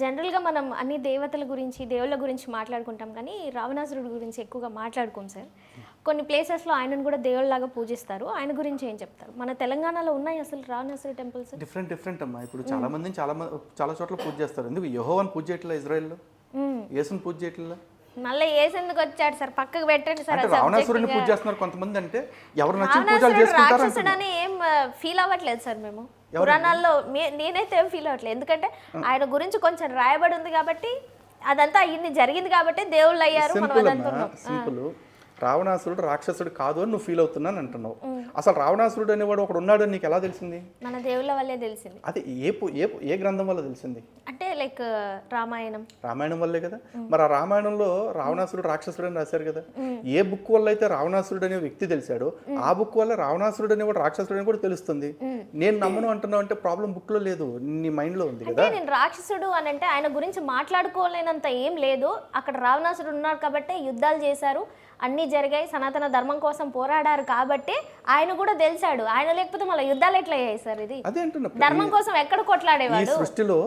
జనరల్గా మనం అన్ని దేవతల గురించి దేవుళ్ళ గురించి మాట్లాడుకుంటాం కానీ రావణాసురుడి గురించి ఎక్కువగా మాట్లాడుకోం సార్. కొన్ని ప్లేసెస్లో ఆయనను కూడా దేవుళ్ళలాగా పూజిస్తారు. ఆయన గురించి ఏం చెప్తారు? మన తెలంగాణలో ఉన్నాయి అసలు రావణాసురుడు టెంపుల్స్? డిఫరెంట్ డిఫరెంట్ అమ్మా. ఇప్పుడు చాలా మందిని చాలా మంది చాలా చోట్ల పూజ చేస్తారు. ఎందుకు? యెహోవాని పూజ చేయట్లేదు ఇజ్రాయెల్లో? యేసుని పూజ చేయట్లేదు మళ్ళీ ఏసెందుకు వచ్చాడు సార్? పక్కకు పెట్టండి సార్ రావణాసురుడిని. పూజ చేస్తున్నారు కొంతమంది అంటే ఎవరు నచ్చిన పూజలు చేసుకుంటారు అని ఏం ఫీల్ అవ్వట్లేదు సార్ మేము. పురాణాల్లో నేనైతే ఫీల్ అవ్వట్లేదు. ఎందుకంటే ఆయన గురించి కొంచెం రాయబడి ఉంది కాబట్టి అదంతా ఇన్ని జరిగింది కాబట్టి దేవుళ్ళు అయ్యారు మనం అదంతా రావణాసురుడు రాక్షసుడు కాదు అని నువ్వు ఫీల్ అవుతున్నాను అంటున్నావు. అసలు రావణాసురుడు అనేవాడు ఒకడు ఉన్నాడు అని నీకు ఎలా తెలిసింది? మన దేవుళ్ళ వల్లే తెలిసింది. అది ఏ ఏ ఏ గ్రంథం వల్ల తెలిసింది? అంటే లైక్ రామాయణం. రామాయణం వల్లే కదా? మరి ఆ రామాయణంలో రావణాసురుడు రాక్షసుడు అని రాశారు కదా? ఏ బుక్ వల్ల అయితే రావణాసురుడు అనే వ్యక్తి తెలిసాడో ఆ బుక్ వల్ల రావణాసురుడు అనేవాడు రాక్షసుడు అని కూడా తెలుస్తుంది. నేను నమ్మను అంటున్నావు అంటే ప్రాబ్లం బుక్లో లేదు నీ మైండ్లో ఉంది కదా? నేను రాక్షసుడు అని అంటే ఆయన గురించి మాట్లాడుకోలేనంత ఏం లేదు. అక్కడ రావణాసుడు ఉన్నారు కాబట్టి యుద్ధాలు చేశారు అన్నీ జరిగాయి సనాతన ధర్మం కోసం పోరాడారు కాబట్టి ఆయన కూడా తెలిసాడు. ఆయన లేకపోతే మళ్ళీ యుద్ధాలు ఎట్లా అయ్యాయి సార్ ఇది? అదే అంటున్నా. ధర్మం కోసం ఎక్కడ కొట్లాడేవాడు? సృష్టిలో